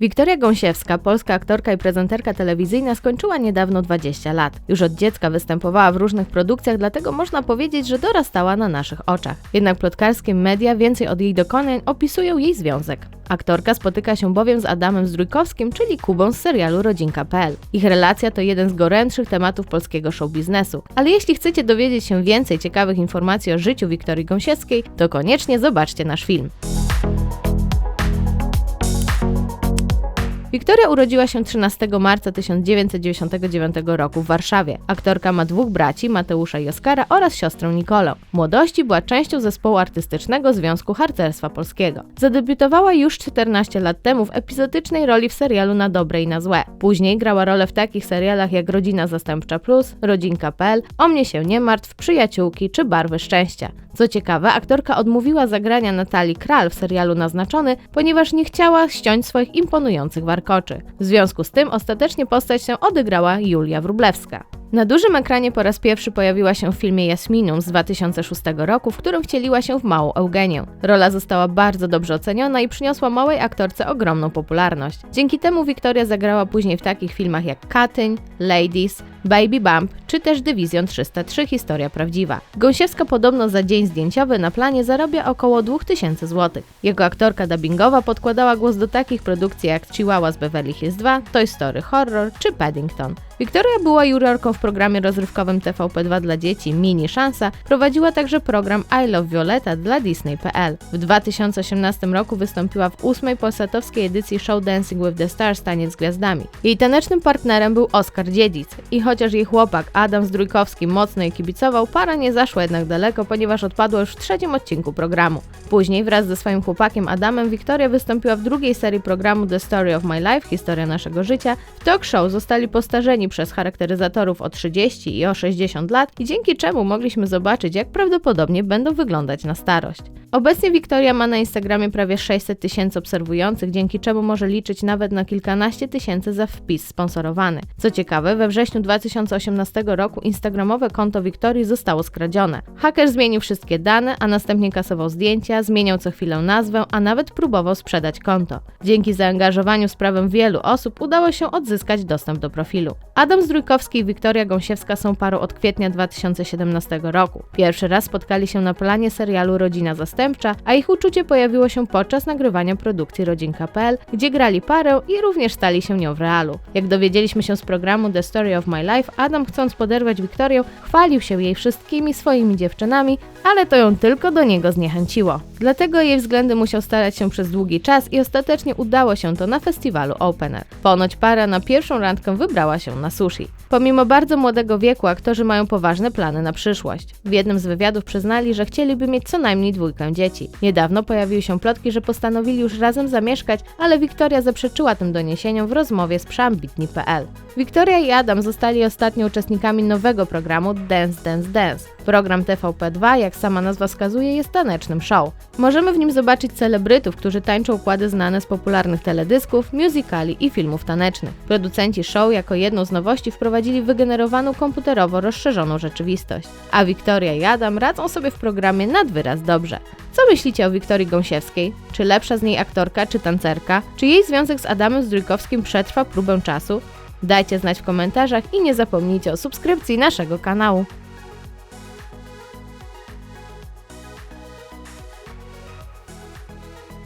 Wiktoria Gąsiewska, polska aktorka i prezenterka telewizyjna, skończyła niedawno 20 lat. Już od dziecka występowała w różnych produkcjach, dlatego można powiedzieć, że dorastała na naszych oczach. Jednak plotkarskie media więcej od jej dokonań opisują jej związek. Aktorka spotyka się bowiem z Adamem Zdrójkowskim, czyli Kubą z serialu Rodzinka.pl. Ich relacja to jeden z gorętszych tematów polskiego showbiznesu. Ale jeśli chcecie dowiedzieć się więcej ciekawych informacji o życiu Wiktorii Gąsiewskiej, to koniecznie zobaczcie nasz film. Wiktoria urodziła się 13 marca 1999 roku w Warszawie. Aktorka ma dwóch braci, Mateusza i Oskara oraz siostrę Nikolę. W młodości była częścią zespołu artystycznego Związku Harcerstwa Polskiego. Zadebiutowała już 14 lat temu w epizodycznej roli w serialu Na dobre i na złe. Później grała rolę w takich serialach jak Rodzina Zastępcza Plus, Rodzinka.pl, O mnie się nie martw, Przyjaciółki czy Barwy Szczęścia. Co ciekawe, aktorka odmówiła zagrania Natalii Kral w serialu Naznaczony, ponieważ nie chciała ściąć swoich imponujących warkoczy. W związku z tym ostatecznie postać się odegrała Julia Wrublewska. Na dużym ekranie po raz pierwszy pojawiła się w filmie Jasminum z 2006 roku, w którym wcieliła się w małą Eugenię. Rola została bardzo dobrze oceniona i przyniosła małej aktorce ogromną popularność. Dzięki temu Wiktoria zagrała później w takich filmach jak Katyń, Ladies, Baby Bump czy też Dywizjon 303 Historia Prawdziwa. Gąsiewska podobno za dzień zdjęciowy na planie zarabia około 2000 zł. Jako aktorka dubbingowa podkładała głos do takich produkcji jak Chihuahua z Beverly Hills 2, Toy Story Horror czy Paddington. Wiktoria była jurorką w programie rozrywkowym TVP2 dla dzieci Mini Szansa, prowadziła także program I Love Violeta dla Disney.pl. W 2018 roku wystąpiła w ósmej polsatowskiej edycji show Dancing with the Stars Taniec z Gwiazdami. Jej tanecznym partnerem był Oskar Dziedzic i chociaż jej chłopak Adam Zdrójkowski mocno jej kibicował, para nie zaszła jednak daleko, ponieważ odpadła już w trzecim odcinku programu. Później wraz ze swoim chłopakiem Adamem Wiktoria wystąpiła w drugiej serii programu The Story of My Life, Historia naszego życia. W talk show zostali postarzeni przez charakteryzatorów o 30 i o 60 lat i dzięki czemu mogliśmy zobaczyć, jak prawdopodobnie będą wyglądać na starość. Obecnie Wiktoria ma na Instagramie prawie 600 tysięcy obserwujących, dzięki czemu może liczyć nawet na kilkanaście tysięcy za wpis sponsorowany. Co ciekawe, we wrześniu 2018 roku instagramowe konto Wiktorii zostało skradzione. Haker zmienił wszystkie dane, a następnie kasował zdjęcia, zmieniał co chwilę nazwę, a nawet próbował sprzedać konto. Dzięki zaangażowaniu z prawem wielu osób udało się odzyskać dostęp do profilu. Adam Zdrójkowski i Wiktoria Gąsiewska są parą od kwietnia 2017 roku. Pierwszy raz spotkali się na planie serialu Rodzina Zastępcza, a ich uczucie pojawiło się podczas nagrywania produkcji Rodzinka.pl, gdzie grali parę i również stali się nią w realu. Jak dowiedzieliśmy się z programu The Story of My Life, Adam chcąc poderwać Wiktorię, chwalił się jej wszystkimi swoimi dziewczynami, ale to ją tylko do niego zniechęciło. Dlatego jej względy musiał starać się przez długi czas i ostatecznie udało się to na festiwalu Opener. Ponoć para na pierwszą randkę wybrała się na sushi Pomimo bardzo młodego wieku aktorzy mają poważne plany na przyszłość. W jednym z wywiadów przyznali, że chcieliby mieć co najmniej dwójkę dzieci. Niedawno pojawiły się plotki, że postanowili już razem zamieszkać, ale Wiktoria zaprzeczyła tym doniesieniom w rozmowie z przeambitni.pl. Wiktoria i Adam zostali ostatnio uczestnikami nowego programu Dance Dance Dance. Program TVP2, jak sama nazwa wskazuje, jest tanecznym show. Możemy w nim zobaczyć celebrytów, którzy tańczą układy znane z popularnych teledysków, musicali i filmów tanecznych. Producenci show jako jedną z nowości wprowadzili wygenerowaną komputerowo rozszerzoną rzeczywistość. A Wiktoria i Adam radzą sobie w programie nad wyraz dobrze. Co myślicie o Wiktorii Gąsiewskiej? Czy lepsza z niej aktorka czy tancerka? Czy jej związek z Adamem Zdrójkowskim przetrwa próbę czasu? Dajcie znać w komentarzach i nie zapomnijcie o subskrypcji naszego kanału.